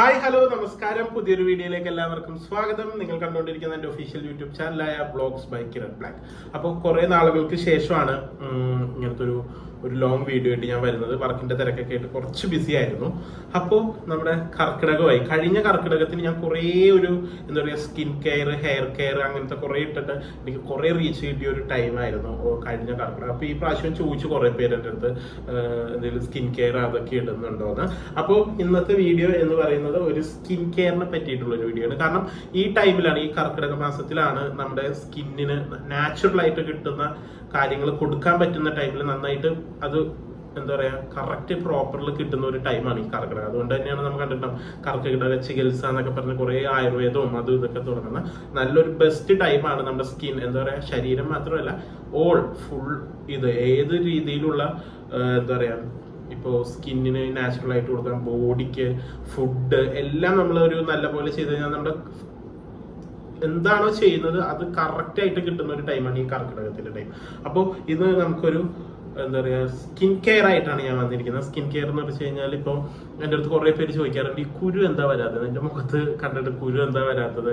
Hi hello നമസ്കാരം. പുതിയൊരു വീഡിയോയിലേക്ക് എല്ലാവർക്കും സ്വാഗതം. നിങ്ങൾ കണ്ടുകൊണ്ടിരിക്കുന്ന എന്റെ ഒഫീഷ്യൽ യൂട്യൂബ് ചാനലായ ബ്ലോഗ്സ് ബൈ കിരൺ ബ്ലാക്ക് അപ്പോൾ കുറേ നാളുകൾക്ക് ശേഷമാണ് ഇങ്ങനത്തെ ഒരു ഒരു ലോങ് വീഡിയോ ആയിട്ട് ഞാൻ വരുന്നത്. വർക്കിന്റെ തിരക്കൊക്കെ ആയിട്ട് കുറച്ച് ബിസി ആയിരുന്നു. അപ്പോൾ നമ്മുടെ കർക്കിടകമായി കഴിഞ്ഞ കർക്കിടകത്തിന് ഞാൻ കുറേ ഒരു എന്താ പറയുക സ്കിൻ കെയർ ഹെയർ കെയർ അങ്ങനത്തെ കുറേ ഇട്ടിട്ട് എനിക്ക് കുറേ റീച്ച് കിട്ടിയ ഒരു ടൈമായിരുന്നു കഴിഞ്ഞ കർക്കിടകം അപ്പോൾ ഈ പ്രാവശ്യം ചോദിച്ചു കുറേ പേര് എന്റെ അടുത്ത് എന്തെങ്കിലും സ്കിൻ കെയർ അതൊക്കെ ഇടുന്നുണ്ടോ എന്ന് അപ്പോൾ ഇന്നത്തെ വീഡിയോ എന്ന് പറയുന്നത് ഒരു സ്കിൻ കെയറിനെ പറ്റിയിട്ടുള്ള ഒരു വീഡിയോ ആണ്. കാരണം ഈ ടൈമിലാണ് ഈ കർക്കിടക മാസത്തിലാണ് നമ്മുടെ സ്കിന്നിന് നാച്ചുറൽ ആയിട്ട് കിട്ടുന്ന കാര്യങ്ങൾ കൊടുക്കാൻ പറ്റുന്ന ടൈമിൽ നന്നായിട്ട് അത് എന്താ പറയാ കറക്റ്റ് പ്രോപ്പറിൽ കിട്ടുന്ന ഒരു ടൈമാണ് ഈ കർക്കിടകം. അതുകൊണ്ട് തന്നെയാണ് നമ്മൾ കണ്ടിട്ടുണ്ടാവും കർക്കിടക ചികിത്സ എന്നൊക്കെ പറഞ്ഞ് കുറേ ആയുർവേദവും അതും ഇതൊക്കെ തുടങ്ങുന്ന നല്ലൊരു ബെസ്റ്റ് ടൈമാണ് നമ്മുടെ സ്കിൻ എന്താ പറയാ ശരീരം മാത്രമല്ല ഓൾ ഫുൾ ഇത് ഏത് രീതിയിലുള്ള എന്താ പറയാ ഇപ്പോൾ സ്കിന്നിന് നാച്ചുറൽ ആയിട്ട് കൊടുക്കാം ബോഡിക്ക് ഫുഡ് എല്ലാം നമ്മൾ ഒരു നല്ല പോലെ ചെയ്ത് കഴിഞ്ഞാൽ നമ്മുടെ എന്താണോ ചെയ്യുന്നത് അത് കറക്റ്റ് ആയിട്ട് കിട്ടുന്ന ഒരു ടൈമാണ് ഈ കർക്കിടകത്തിന്റെ ടൈം അപ്പോൾ ഇത് നമുക്കൊരു എന്താ പറയുക സ്കിൻ കെയർ ആയിട്ടാണ് ഞാൻ വന്നിരിക്കുന്നത്. സ്കിൻ കെയർ എന്ന് വെച്ച് കഴിഞ്ഞാൽ ഇപ്പോൾ എന്റെ അടുത്ത് കുറേ പേര് ചോദിക്കാറുണ്ട് ഈ കുരു എന്താ വരാത്തത്? എന്റെ മുഖത്ത് കണ്ടിട്ട് കുരു എന്താ വരാത്തത്?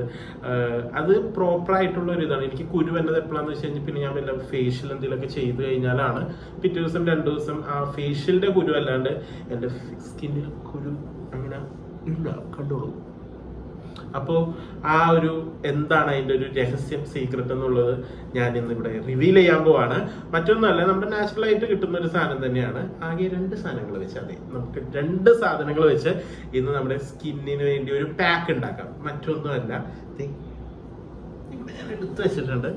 അത് പ്രോപ്പർ ആയിട്ടുള്ള ഒരു ഇതാണ്. എനിക്ക് കുരു വരുന്നത് എപ്പോഴാന്ന് വെച്ച് കഴിഞ്ഞാൽ പിന്നെ ഞാൻ വല്ല ഫേഷ്യൽ എന്തെങ്കിലുമൊക്കെ ചെയ്ത് കഴിഞ്ഞാലാണ്. പിറ്റേ ദിവസം രണ്ട് ദിവസം ആ ഫേഷ്യലിന്റെ കുരു അല്ലാണ്ട് എന്റെ സ്കിന്നിൽ കുരു അങ്ങനെ ഇല്ല കണ്ടോളൂ. അപ്പോൾ ആ ഒരു എന്താണ് അതിന്റെ ഒരു രഹസ്യം സീക്രട്ട് എന്നുള്ളത് ഞാൻ ഇന്ന് ഇവിടെ റിവീൽ ചെയ്യാൻ പോവാണ്. മറ്റൊന്നല്ല നമ്മുടെ നാച്ചുറൽ ആയിട്ട് കിട്ടുന്ന ഒരു സാധനം തന്നെയാണ്. ആകെ രണ്ട് സാധനങ്ങൾ വെച്ച് അതെ നമുക്ക് രണ്ട് സാധനങ്ങൾ വെച്ച് ഇന്ന് നമ്മുടെ സ്കിന്നിന് വേണ്ടി ഒരു പാക്ക് ഉണ്ടാക്കാം. മറ്റൊന്നുമല്ല ഞാൻ എടുത്തു വെച്ചിട്ടുണ്ട്.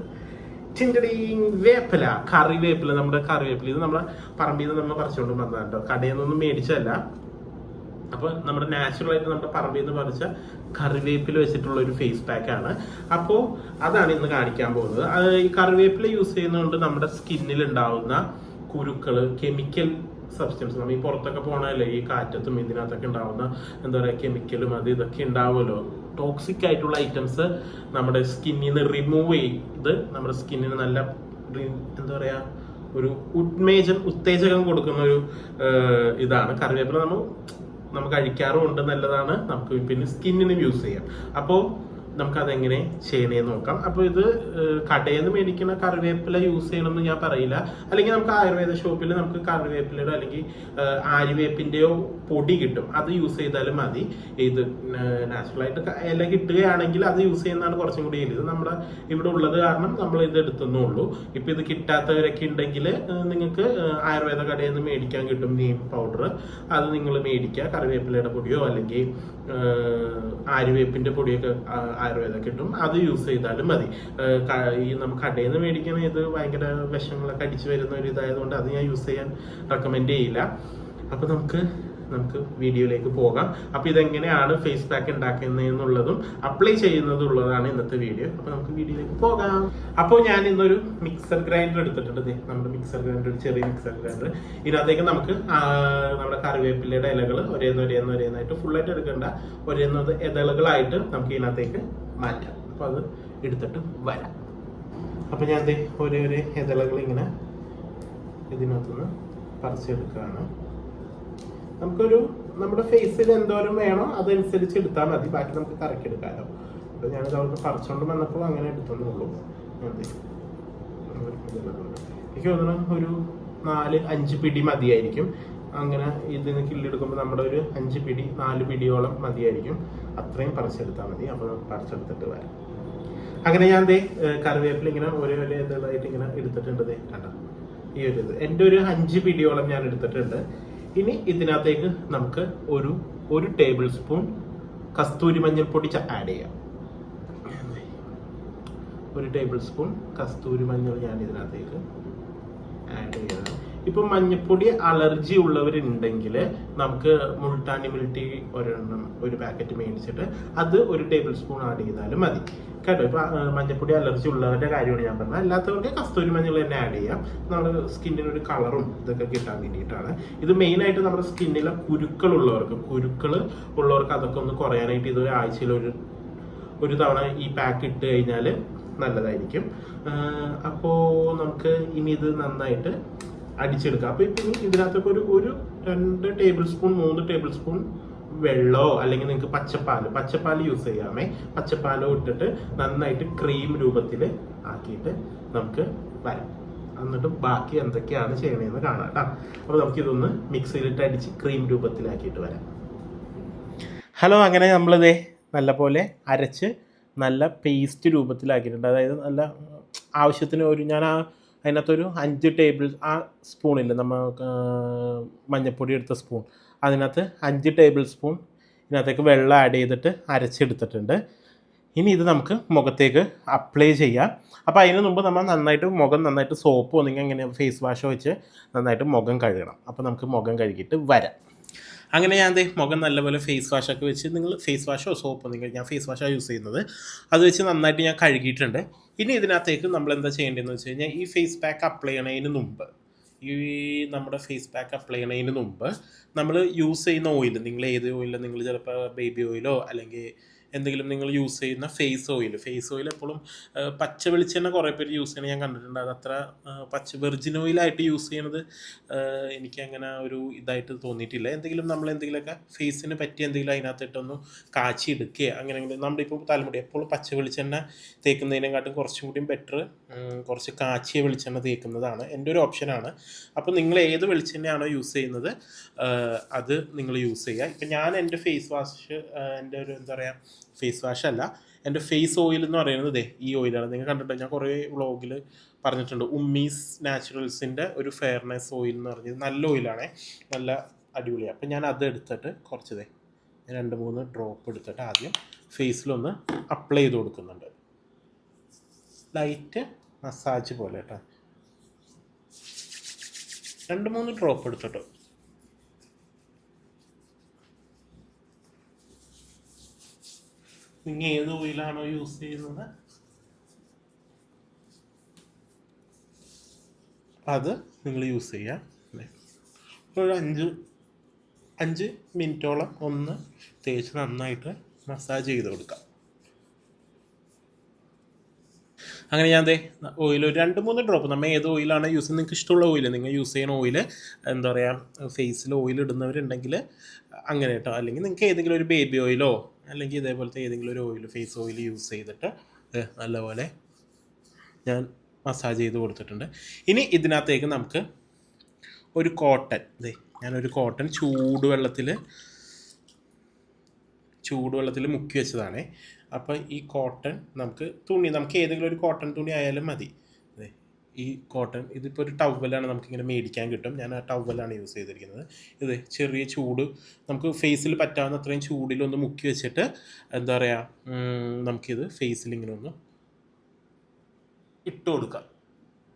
ചിന്തടീങ് വേപ്പില കറിവേപ്പില. നമ്മുടെ കറിവേപ്പില ഇത് നമ്മുടെ പറമ്പിൽ നിന്ന് നമ്മൾ പറിച്ചുകൊണ്ട് വന്നതാണ് കേട്ടോ. കടയിൽ നിന്നൊന്നും മേടിച്ചതല്ല. അപ്പൊ നമ്മുടെ നാച്ചുറൽ ആയിട്ട് നമ്മുടെ പറമ്പിൽ നിന്ന് പറിച്ച കറിവേപ്പില വെച്ചിട്ടുള്ള ഒരു ഫേസ് പാക്ക് ആണ്. അപ്പോൾ അതാണ് ഇന്ന് കാണിക്കാൻ പോകുന്നത്. ഈ കറിവേപ്പില യൂസ് ചെയ്യുന്നതുകൊണ്ട് നമ്മുടെ സ്കിന്നിൽ ഉണ്ടാവുന്ന കുരുക്കൾ കെമിക്കൽ സബ്സ്റ്റൻസ് നമ്മൾ ഈ പുറത്തൊക്കെ പോകണമല്ലേ ഈ കാറ്റത്തും ഇതിനകത്തൊക്കെ ഉണ്ടാവുന്ന എന്താ പറയുക കെമിക്കലും അത് ഇതൊക്കെ ഉണ്ടാവുമല്ലോ. ടോക്സിക് ആയിട്ടുള്ള ഐറ്റംസ് നമ്മുടെ സ്കിന്നിൽ നിന്ന് റിമൂവ് ചെയ്ത് നമ്മുടെ സ്കിന്നിന് നല്ല എന്താ പറയാ ഒരു ഉന്മേജം ഉത്തേജകം കൊടുക്കുന്ന ഒരു ഇതാണ്. കറിവേപ്പില നമ്മൾ നമുക്ക് കഴിക്കാറും ഉണ്ട് നല്ലതാണ് നമുക്ക് പിന്നെ സ്കിന്നിനും യൂസ് ചെയ്യാം അപ്പോൾ നമുക്ക് അതെങ്ങനെ ചെയ്യണേന്ന് നോക്കാം. അപ്പോൾ ഇത് കടയിൽ നിന്ന് മേടിക്കുന്ന കറിവേപ്പില യൂസ് ചെയ്യണമെന്ന് ഞാൻ പറയില്ല. അല്ലെങ്കിൽ നമുക്ക് ആയുർവേദ ഷോപ്പിൽ നമുക്ക് കറിവേപ്പിലയോ അല്ലെങ്കിൽ ആരിവേപ്പിന്റെയോ പൊടി കിട്ടും. അത് യൂസ് ചെയ്താലും മതി. ഇത് നാച്ചുറൽ ആയിട്ട് ഇല കിട്ടുകയാണെങ്കിൽ അത് യൂസ് ചെയ്യുന്നതാണ് കുറച്ചും കൂടി ഇത് നമ്മുടെ ഇവിടെ ഉള്ളത് കാരണം നമ്മൾ ഇത് എടുത്തുന്നുള്ളൂ ഇപ്പൊ ഇത് കിട്ടാത്തവരൊക്കെ ഉണ്ടെങ്കിൽ നിങ്ങൾക്ക് ആയുർവേദ കടയിൽ നിന്ന് മേടിക്കാൻ കിട്ടും നീം പൗഡർ. അത് നിങ്ങൾ മേടിക്കുക. കറിവേപ്പിലയുടെ പൊടിയോ അല്ലെങ്കിൽ ആര്യവേപ്പിന്റെ പൊടിയൊക്കെ ആയുർവേദം കിട്ടും അത് യൂസ് ചെയ്താലും മതി. ഈ നമുക്ക് കടയിൽ നിന്ന് മേടിക്കണ ഇത് ഭയങ്കര വിഷങ്ങളൊക്കെ അടിച്ചു വരുന്ന ഒരു ഇതായതുകൊണ്ട് അത് ഞാൻ യൂസ് ചെയ്യാൻ റെക്കമെൻഡ് ചെയ്യില്ല. അപ്പൊ നമുക്ക് നമുക്ക് വീഡിയോയിലേക്ക് പോകാം. അപ്പോൾ ഇതെങ്ങനെയാണ് ഫേസ് പാക്ക് ഉണ്ടാക്കുന്നതെന്നുള്ളതും അപ്ലൈ ചെയ്യുന്നതുള്ളതാണ് ഇന്നത്തെ വീഡിയോ അപ്പോൾ നമുക്ക് വീഡിയോയിലേക്ക് പോകാം. അപ്പോൾ ഞാൻ ഇന്നൊരു മിക്സർ ഗ്രൈൻഡർ എടുത്തിട്ടുണ്ട്. നമ്മുടെ മിക്സർ ഗ്രൈൻഡർ ചെറിയ മിക്സർ ഗ്രൈൻഡർ ഇതിനകത്തേക്ക് നമുക്ക് നമ്മുടെ കറിവേപ്പിലയുടെ ഇലകൾ ഒരേന്ന് ഒരേന്ന് ഒരേന്നായിട്ട് ഫുള്ളായിട്ട് എടുക്കേണ്ട. ഒരേന്നത് ഇതളുകളായിട്ട് നമുക്ക് ഇതിനകത്തേക്ക് മാറ്റാം. അപ്പോൾ അത് എടുത്തിട്ട് വരാം. അപ്പോൾ ഞാൻ ഒരേ ഒരേ ഇതളുകൾ ഇങ്ങനെ ഇതിനകത്തുനിന്ന് പറിച്ചെടുക്കുകയാണ്. നമുക്കൊരു നമ്മുടെ ഫേസിൽ എന്തോരം വേണോ അതനുസരിച്ച് എടുത്താൽ മതി. ബാക്കി നമുക്ക് കറക്കി എടുക്കാമല്ലോ അപ്പോൾ ഞാനിത് അവർക്ക് പറിച്ചുകൊണ്ട് വന്നപ്പോൾ അങ്ങനെ എടുത്തേ ഉള്ളൂ ഒരു. എനിക്ക് തോന്നുന്നു ഒരു നാല് അഞ്ച് പിടി മതിയായിരിക്കും. അങ്ങനെ ഇതിന് കില്ലെടുക്കുമ്പോൾ നമ്മുടെ ഒരു അഞ്ച് പിടി നാല് പിടിയോളം മതിയായിരിക്കും. അത്രയും പറിച്ചെടുത്താൽ മതി. അപ്പോൾ പറിച്ചെടുത്തിട്ട് വരാം. അങ്ങനെ ഞാൻ ദേ കറിവേപ്പില ഇങ്ങനെ ഒരേ ഓരോ ഇതായിട്ട് ഇങ്ങനെ എടുത്തിട്ടുണ്ട് ദേ കണ്ടോ? ഈ ഒരു ഇത്. എന്റെ ഒരു അഞ്ച് പിടിയോളം ഞാൻ എടുത്തിട്ടുണ്ട്. ഇനി ഇതിനകത്തേക്ക് നമുക്ക് ഒരു ഒരു ടേബിൾ സ്പൂൺ കസ്തൂരി മഞ്ഞൾപ്പൊടി ആഡ് ചെയ്യാം. ഒരു ടേബിൾ സ്പൂൺ കസ്തൂരി മഞ്ഞൾ ഞാൻ ഇതിനകത്തേക്ക് ആഡ് ചെയ്യണം. ഇപ്പം മഞ്ഞപ്പൊടി അലർജി ഉള്ളവരുണ്ടെങ്കിൽ നമുക്ക് മുൾട്ടാണി മിൽട്ടി ഒരെണ്ണം ഒരു പാക്കറ്റ് മേടിച്ചിട്ട് അത് ഒരു ടേബിൾ സ്പൂൺ ആഡ് ചെയ്താലും മതി. കേട്ടോ ഇപ്പൊ മഞ്ഞപ്പൊടി അലർജി ഉള്ളവരുടെ കാര്യമാണ് ഞാൻ പറഞ്ഞത്. അല്ലാത്തവർക്ക് കസ്തൂരി മഞ്ഞൾ തന്നെ ആഡ് ചെയ്യാം. നമ്മുടെ സ്കിന്നിന് ഒരു കളറും ഇതൊക്കെ കിട്ടാൻ വേണ്ടിയിട്ടാണ്. ഇത് മെയിൻ ആയിട്ട് നമ്മുടെ സ്കിന്നിലെ കുരുക്കൾ ഉള്ളവർക്ക് കുരുക്കൾ ഉള്ളവർക്ക് അതൊക്കെ ഒന്ന് കുറയാനായിട്ട് ഇത് ഒരു ആഴ്ചയിൽ ഒരു ഒരു തവണ ഈ പാക്ക് ഇട്ട് കഴിഞ്ഞാൽ നല്ലതായിരിക്കും. അപ്പോൾ നമുക്ക് ഇനി ഇത് നന്നായിട്ട് അടിച്ചെടുക്കാം അപ്പോൾ ഇപ്പം ഇതിനകത്തൊക്കെ ഒരു ഒരു രണ്ട് ടേബിൾ സ്പൂൺ മൂന്ന് ടേബിൾ സ്പൂൺ വെള്ളോ അല്ലെങ്കിൽ നിങ്ങൾക്ക് പച്ചപ്പാൽ പച്ചപ്പാൽ യൂസ് ചെയ്യാമേ. പച്ചപ്പാലോ ഇട്ടിട്ട് നന്നായിട്ട് ക്രീം രൂപത്തിൽ ആക്കിയിട്ട് നമുക്ക് വരാം എന്നിട്ട് ബാക്കി എന്തൊക്കെയാണ് ചെയ്യണതെന്ന് കാണാം കേട്ടോ. അപ്പോൾ നമുക്കിതൊന്ന് മിക്സിയിലിട്ട് അടിച്ച് ക്രീം രൂപത്തിലാക്കിയിട്ട് വരാം. ഹലോ അങ്ങനെ നമ്മളിതേ നല്ലപോലെ അരച്ച് നല്ല പേസ്റ്റ് രൂപത്തിലാക്കിയിട്ടുണ്ട്. അതായത് നല്ല ആവശ്യത്തിന് ഒരു ഞാൻ ആ അതിനകത്തൊരു അഞ്ച് ടേബിൾ ആ സ്പൂണില്ല നമ്മൾ മഞ്ഞൾപ്പൊടി എടുത്ത സ്പൂൺ അതിനകത്ത് അഞ്ച് ടേബിൾ സ്പൂൺ ഇതിനകത്തേക്ക് വെള്ളം ആഡ് ചെയ്തിട്ട് അരച്ചെടുത്തിട്ടുണ്ട്. ഇനി ഇത് നമുക്ക് മുഖത്തേക്ക് അപ്ലൈ ചെയ്യാം. അപ്പോൾ അതിന് മുമ്പ് നമ്മൾ നന്നായിട്ട് മുഖം നന്നായിട്ട് സോപ്പ് ഒന്നെങ്കിൽ അങ്ങനെ ഫേസ് വാഷോ വെച്ച് നന്നായിട്ട് മുഖം കഴുകണം. അപ്പോൾ നമുക്ക് മുഖം കഴുകിയിട്ട് വരാം. അങ്ങനെ ഞാൻ ദേ മുഖം നല്ലപോലെ ഫേസ് വാഷൊക്കെ വെച്ച് നിങ്ങൾ ഫേസ് വാഷോ സോപ്പോ നിങ്ങൾ ഞാൻ ഫേസ് വാഷാണ് യൂസ് ചെയ്യുന്നത്. അത് വെച്ച് നന്നായിട്ട് ഞാൻ കഴുകിയിട്ടുണ്ട്. ഇനി ഇതിനകത്തേക്ക് നമ്മൾ എന്താ ചെയ്യേണ്ടതെന്ന് വെച്ച് കഴിഞ്ഞാൽ ഈ ഫേസ് പാക്ക് അപ്ലൈ ചെയ്യണതിന് മുമ്പ് ഈ നമ്മുടെ ഫേസ് പാക്ക് അപ്ലൈ ചെയ്യണതിന് മുമ്പ് നമ്മൾ യൂസ് ചെയ്യുന്ന ഓയിൽ നിങ്ങൾ ഏത് ഓയിലോ നിങ്ങൾ ചിലപ്പോൾ ബേബി ഓയിലോ അല്ലെങ്കിൽ എന്തെങ്കിലും നിങ്ങൾ യൂസ് ചെയ്യുന്ന ഫേസ് ഓയിൽ ഫേസ് ഓയിൽ എപ്പോഴും പച്ച വെളിച്ചെണ്ണ കുറേ പേര് യൂസ് ചെയ്യണത് ഞാൻ കണ്ടിട്ടുണ്ട്. അത് അത്ര പച്ച വെർജിൻ ഓയിലായിട്ട് യൂസ് ചെയ്യണത് എനിക്ക് അങ്ങനെ ഒരു ഇതായിട്ട് തോന്നിയിട്ടില്ല. എന്തെങ്കിലും നമ്മൾ എന്തെങ്കിലുമൊക്കെ ഫേസിന് പറ്റിയ എന്തെങ്കിലും അതിനകത്തിട്ടൊന്ന് കാച്ചി എടുക്കുക. അങ്ങനെ ഇപ്പോൾ തലമുടി എപ്പോഴും പച്ച വെളിച്ചെണ്ണ തേക്കുന്നതിനെക്കാട്ടും കുറച്ചും കൂടിയും ബെറ്റർ കുറച്ച് കാച്ചിയ വെളിച്ചെണ്ണ തേക്കുന്നതാണ് എന്റെ ഒരു ഓപ്ഷനാണ് അപ്പോൾ നിങ്ങൾ ഏത് വെളിച്ചെണ്ണയാണോ യൂസ് ചെയ്യുന്നത് അത് നിങ്ങൾ യൂസ് ചെയ്യുക. ഇപ്പം ഞാൻ എന്റെ ഫേസ് വാഷ് എന്റെ ഒരു എന്താ പറയുക ഫേസ് വാഷ് അല്ല. എന്റെ ഫേസ് ഓയിൽ എന്ന് പറയുന്നത് ദേ ഈ ഓയിലാണ് നിങ്ങൾ കണ്ടിട്ടുണ്ട്? ഞാൻ കുറേ വ്ളോഗിൽ പറഞ്ഞിട്ടുണ്ട്. ഉമ്മീസ് നാച്ചുറൽസിന്റെ ഒരു ഫെയർനെസ് ഓയിൽ എന്ന് പറഞ്ഞത് നല്ല ഓയിലാണേ നല്ല അടിപൊളിയാണ് അപ്പം ഞാൻ അത് എടുത്തിട്ട് കുറച്ച് ദേ രണ്ട് മൂന്ന് ഡ്രോപ്പ് എടുത്തിട്ട് ആദ്യം ഫേസിലൊന്ന് അപ്ലൈ ചെയ്ത് കൊടുക്കുന്നുണ്ട്. ലൈറ്റ് മസാജ് പോലെ കേട്ടോ. രണ്ട് മൂന്ന് ഡ്രോപ്പ് എടുത്തിട്ട്. നിങ്ങൾ ഏത് ഓയിലാണോ യൂസ് ചെയ്യുന്നത്? അത് നിങ്ങൾ യൂസ് ചെയ്യുക. ദേ. ഒരു അഞ്ച് അഞ്ച് മിനിറ്റോളം ഒന്ന് തേച്ച് നന്നായിട്ട് മസാജ് ചെയ്ത് കൊടുക്കാം അങ്ങനെ ഞാൻ ദേ ഓയിൽ ഒരു രണ്ട് മൂന്ന് ഡ്രോപ്പ് നമ്മൾ ഏത് ഓയിലാണ് യൂസ് ചെയ്യുന്നത്? നിങ്ങൾക്ക് ഇഷ്ടമുള്ള ഓയിൽ നിങ്ങൾ യൂസ് ചെയ്യുന്ന ഓയിൽ എന്താ പറയുക ഫേസിൽ ഓയിൽ ഇടുന്നവരുണ്ടെങ്കിൽ അങ്ങനെ കേട്ടോ. അല്ലെങ്കിൽ നിങ്ങൾക്ക് ഏതെങ്കിലും ഒരു ബേബി ഓയിലോ അല്ലെങ്കിൽ ഇതേപോലത്തെ ഏതെങ്കിലും ഒരു ഓയിൽ ഫേസ് ഓയിൽ യൂസ് ചെയ്തിട്ട് നല്ലപോലെ ഞാൻ മസാജ് ചെയ്ത് കൊടുത്തിട്ടുണ്ട്. ഇനി ഇതിനകത്തേക്ക് നമുക്ക് ഒരു കോട്ടൺ ദേ ഞാനൊരു കോട്ടൺ ചൂടുവെള്ളത്തിൽ ചൂടുവെള്ളത്തിൽ മുക്കി വെച്ചതാണേ. അപ്പോൾ ഈ കോട്ടൺ നമുക്ക് തുണി നമുക്ക് ഏതെങ്കിലും ഒരു കോട്ടൺ തുണി ആയാലും മതി. ഈ കോട്ടൺ ഇതിപ്പോൾ ഒരു ടവലാണ് നമുക്കിങ്ങനെ മേടിക്കാൻ കിട്ടും. ഞാൻ ആ ടവലാണ് യൂസ് ചെയ്തിരിക്കുന്നത്. ഇത് ചെറിയ ചൂട് നമുക്ക് ഫേസിൽ പറ്റാവുന്ന അത്രയും ചൂടിലൊന്ന് മുക്കി വെച്ചിട്ട് എന്താ പറയുക നമുക്കിത് ഫേസിൽ ഇങ്ങനെ ഒന്ന് ഇട്ട് കൊടുക്കാം.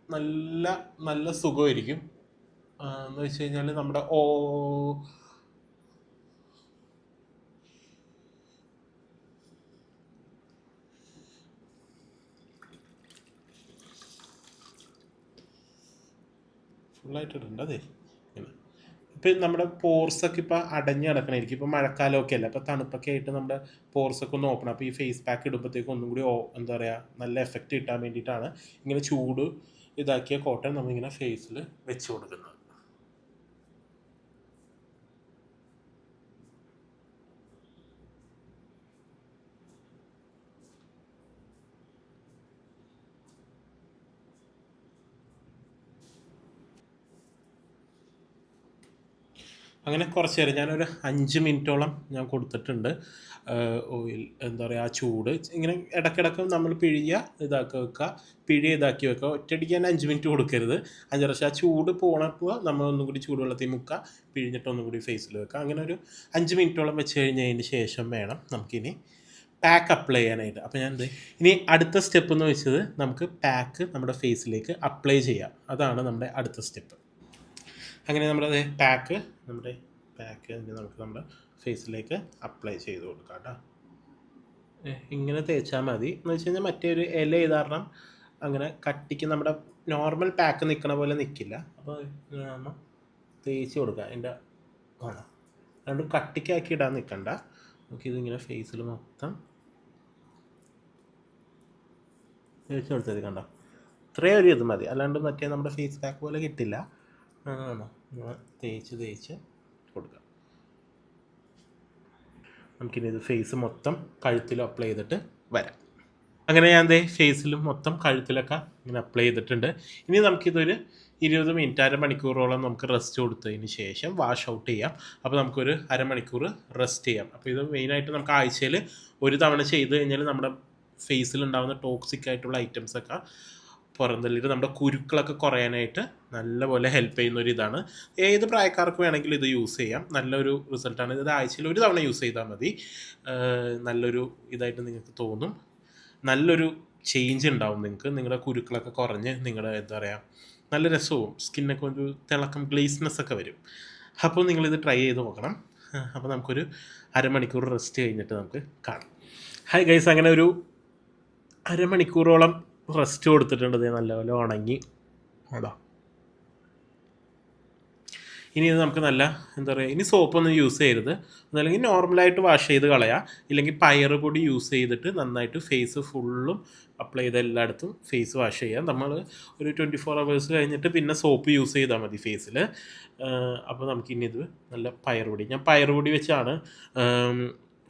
നല്ല നല്ല സുഖമായിരിക്കും. എന്ന് വെച്ച് കഴിഞ്ഞാൽ നമ്മുടെ ഓ ഫുള്ളായിട്ട് അതെ. ഇപ്പം നമ്മുടെ പോർസൊക്കെ അടഞ്ഞു അടഞ്ഞ് കിടക്കണായിരിക്കും ഇപ്പം മഴക്കാലമൊക്കെ അല്ല? അപ്പം തണുപ്പൊക്കെ ആയിട്ട് നമ്മുടെ പോർസൊക്കെ ഒന്ന് ഓപ്പൺ അപ്പോൾ ഈ ഫേസ് പാക്ക് ഇടുമ്പോഴത്തേക്കും ഒന്നും കൂടി എന്താ പറയുക നല്ല എഫക്റ്റ് കിട്ടാൻ വേണ്ടിയിട്ടാണ് ഇങ്ങനെ ചൂട് ഇതാക്കിയ കോട്ടൺ നമ്മളിങ്ങനെ ഫേസിൽ വെച്ച് കൊടുക്കുന്നത്. അങ്ങനെ കുറച്ച് നേരം. ഞാനൊരു അഞ്ച് മിനിറ്റോളം ഞാൻ കൊടുത്തിട്ടുണ്ട്. ഓയിൽ എന്താ പറയുക ആ ചൂട്. ഇങ്ങനെ ഇടയ്ക്കിടയ്ക്ക് നമ്മൾ പിഴിയ ഇതാക്കി വെക്കുക പിഴി ഇതാക്കി വെക്കുക. ഒറ്റയടിക്ക് തന്നെ അഞ്ച് മിനിറ്റ് കൊടുക്കരുത്. അഞ്ച് പ്രാവശ്യം ആ ചൂട് പോണപ്പോൾ നമ്മൾ ഒന്നും കൂടി ചൂടുവെള്ളത്തിൽ മുക്കുക പിഴിഞ്ഞിട്ട് ഒന്നും കൂടി ഫേസിൽ വെക്കുക. അങ്ങനെ ഒരു അഞ്ച് മിനിറ്റോളം വെച്ച് കഴിഞ്ഞതിന് ശേഷം വേണം നമുക്കിനി പാക്ക് അപ്ലൈ ചെയ്യാനായിട്ട്. അപ്പോൾ ഞാൻ എന്ത് ഇനി അടുത്ത സ്റ്റെപ്പ് എന്ന് വെച്ചത് നമുക്ക് പാക്ക് നമ്മുടെ ഫേസിലേക്ക് അപ്ലൈ ചെയ്യാം. അതാണ് നമ്മുടെ അടുത്ത സ്റ്റെപ്പ്. അങ്ങനെ നമ്മുടെ പാക്ക് നമ്മുടെ പാക്ക് നമുക്ക് നമ്മുടെ ഫേസിലേക്ക് അപ്ലൈ ചെയ്ത് കൊടുക്കാം കേട്ടോ ഇങ്ങനെ തേച്ചാൽ മതി. എന്ന് വെച്ച് കഴിഞ്ഞാൽ മറ്റേ ഒരു ഇല ചെയ്ത് കാരണം അങ്ങനെ കട്ടിക്ക് നമ്മുടെ നോർമൽ പാക്ക് നിൽക്കണ പോലെ നിൽക്കില്ല അപ്പോൾ നമ്മൾ തേച്ച് കൊടുക്കുക അതിന്റെ ആണ് അതുകൊണ്ട് കട്ടിക്കാക്കി ഇടാൻ നിൽക്കണ്ട നമുക്കിതിങ്ങനെ ഫേസിൽ മൊത്തം തേച്ച് കൊടുത്തത് കണ്ടോ? ഇത്രയും ഒരു ഇത് മതി. അല്ലാണ്ട് മറ്റേ നമ്മുടെ ഫേസ് പാക്ക് പോലെ കിട്ടില്ല. തേച്ച് തേച്ച് കൊടുക്കുക നമുക്കിനി ഇത് ഫേസ് മൊത്തം കഴുത്തിൽ അപ്ലൈ ചെയ്തിട്ട് വരാം. അങ്ങനെ ഞാൻ ദേ ഫേസിലും മൊത്തം കഴുത്തിലൊക്കെ ഇങ്ങനെ അപ്ലൈ ചെയ്തിട്ടുണ്ട്. ഇനി നമുക്കിതൊരു ഇരുപത് മിനിറ്റ് അരമണിക്കൂറോളം നമുക്ക് റെസ്റ്റ് കൊടുത്തതിന് ശേഷം വാഷ് ഔട്ട് ചെയ്യാം. അപ്പോൾ നമുക്കൊരു അരമണിക്കൂർ റെസ്റ്റ് ചെയ്യാം. അപ്പോൾ ഇത് മെയിനായിട്ട് നമുക്ക് ആഴ്ചയിൽ ഒരു തവണ ചെയ്ത് കഴിഞ്ഞാൽ നമ്മുടെ ഫേസിൽ ഉണ്ടാകുന്ന ടോക്സിക് ആയിട്ടുള്ള ഐറ്റംസ് ഒക്കെ പുറന്തള്ളിയിട്ട് നമ്മുടെ കുരുക്കളൊക്കെ കുറയാനായിട്ട് നല്ലപോലെ ഹെൽപ്പ് ചെയ്യുന്ന ഒരു ഇതാണ്. ഏത് പ്രായക്കാർക്ക് വേണമെങ്കിലും ഇത് യൂസ് ചെയ്യാം. നല്ലൊരു റിസൾട്ടാണ് ഇത് ആഴ്ചയിൽ ഒരു തവണ യൂസ് ചെയ്താൽ മതി. നല്ലൊരു ഇതായിട്ട് നിങ്ങൾക്ക് തോന്നും. നല്ലൊരു ചേഞ്ച് ഉണ്ടാവും നിങ്ങൾക്ക്. നിങ്ങളുടെ കുരുക്കളൊക്കെ കുറഞ്ഞ് നിങ്ങളുടെ എന്താ പറയുക നല്ല രസവും. സ്കിന്നൊക്കെ ഒരു തിളക്കം ഗ്ലേസ്നെസ് ഒക്കെ വരും. അപ്പോൾ നിങ്ങളിത് ട്രൈ ചെയ്ത് നോക്കണം. അപ്പോൾ നമുക്കൊരു അരമണിക്കൂർ റെസ്റ്റ് കഴിഞ്ഞിട്ട് നമുക്ക് കാണാം. ഹായ് ഗൈസ് അങ്ങനെ ഒരു അരമണിക്കൂറോളം റെസ്റ്റ് കൊടുത്തിട്ടുണ്ട് ദേ നല്ലപോലെ ഉണങ്ങി. അതാ. ഇനി ഇത് നമുക്ക് നല്ല എന്താ പറയുക ഇനി സോപ്പൊന്നും യൂസ് ചെയ്യരുത്. അതല്ലെങ്കിൽ നോർമലായിട്ട് വാഷ് ചെയ്ത് കളയാം. ഇല്ലെങ്കിൽ പയറ് പൊടി യൂസ് ചെയ്തിട്ട് നന്നായിട്ട് ഫേസ് ഫുള്ളും അപ്ലൈ ചെയ്ത് എല്ലായിടത്തും ഫേസ് വാഷ് ചെയ്യാം. നമ്മൾ ഒരു ട്വന്റി ഫോർ അവേഴ്സ് കഴിഞ്ഞിട്ട് പിന്നെ സോപ്പ് യൂസ് ചെയ്താൽ മതി ഫേസിൽ അപ്പോൾ നമുക്കിനി ഇത് നല്ല പയർ പൊടി. ഞാൻ പയർ പൊടി വെച്ചാണ്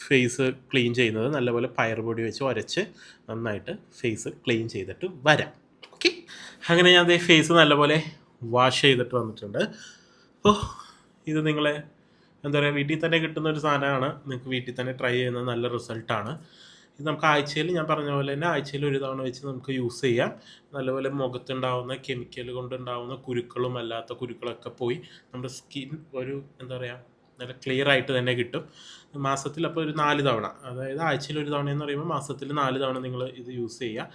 ഫേസ് ക്ലീൻ ചെയ്യുന്നത് നല്ലപോലെ പയർ പൊടി വെച്ച് ഉരച്ച് നന്നായിട്ട് ഫേസ് ക്ലീൻ ചെയ്തിട്ട് വരാം. ഓക്കെ അങ്ങനെ ഞാൻ അതേ ഫേസ് നല്ലപോലെ വാഷ് ചെയ്തിട്ട് വന്നിട്ടുണ്ട്. അപ്പോൾ ഇത് നിങ്ങളെ എന്താ പറയുക വീട്ടിൽ തന്നെ കിട്ടുന്ന ഒരു സാധനമാണ്. നിങ്ങൾക്ക് വീട്ടിൽ തന്നെ ട്രൈ ചെയ്യുന്നത് നല്ല റിസൾട്ടാണ് ഇത് നമുക്ക് ആഴ്ചയിൽ ഞാൻ പറഞ്ഞ പോലെ തന്നെ ആഴ്ചയിൽ ഒരു തവണ വെച്ച് നമുക്ക് യൂസ് ചെയ്യാം. നല്ലപോലെ മുഖത്തുണ്ടാവുന്ന കെമിക്കൽ കൊണ്ടുണ്ടാവുന്ന കുരുക്കളും അല്ലാത്ത കുരുക്കളൊക്കെ പോയി നമ്മുടെ സ്കിൻ ഒരു എന്താ പറയുക നല്ല ക്ലിയർ ആയിട്ട് തന്നെ കിട്ടും. മാസത്തിൽ അപ്പോൾ ഒരു നാല് തവണ. അതായത് ആഴ്ചയിൽ ഒരു തവണ എന്ന് പറയുമ്പോൾ മാസത്തിൽ നാല് തവണ നിങ്ങൾ ഇത് യൂസ് ചെയ്യുക.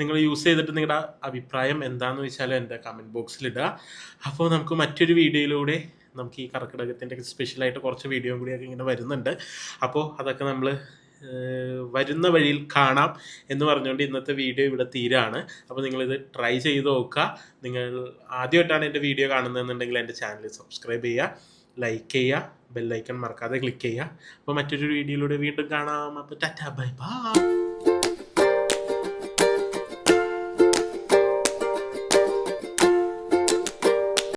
നിങ്ങൾ യൂസ് ചെയ്തിട്ട് നിങ്ങളുടെ അഭിപ്രായം എന്താണെന്ന് വെച്ചാൽ എന്റെ കമന്റ് ബോക്സിൽ ഇടുക. അപ്പോൾ നമുക്ക് മറ്റൊരു വീഡിയോയിലൂടെ നമുക്ക് ഈ കർക്കിടകത്തിന്റെ സ്പെഷ്യലായിട്ട് കുറച്ച് വീഡിയോ കൂടിയൊക്കെ ഇങ്ങനെ വരുന്നുണ്ട്. അപ്പോൾ അതൊക്കെ നമ്മൾ വരുന്ന വഴിയിൽ കാണാം എന്ന് പറഞ്ഞുകൊണ്ട് ഇന്നത്തെ വീഡിയോ ഇവിടെ തീരാണ്. അപ്പോൾ നിങ്ങളിത് ട്രൈ ചെയ്ത് നോക്കുക. നിങ്ങൾ ആദ്യമായിട്ടാണ് എന്റെ വീഡിയോ കാണുന്നതെന്നുണ്ടെങ്കിൽ എന്റെ ചാനൽ സബ്സ്ക്രൈബ് ചെയ്യുക ലൈക്ക് ചെയ്യുക ബെല്ലൈക്കൺ മറക്കാതെ ക്ലിക്ക് ചെയ്യുക. അപ്പോൾ മറ്റൊരു വീഡിയോയിലൂടെ വീണ്ടും കാണാം. അപ്പോൾ ടാറ്റാ ബൈ ബൈ.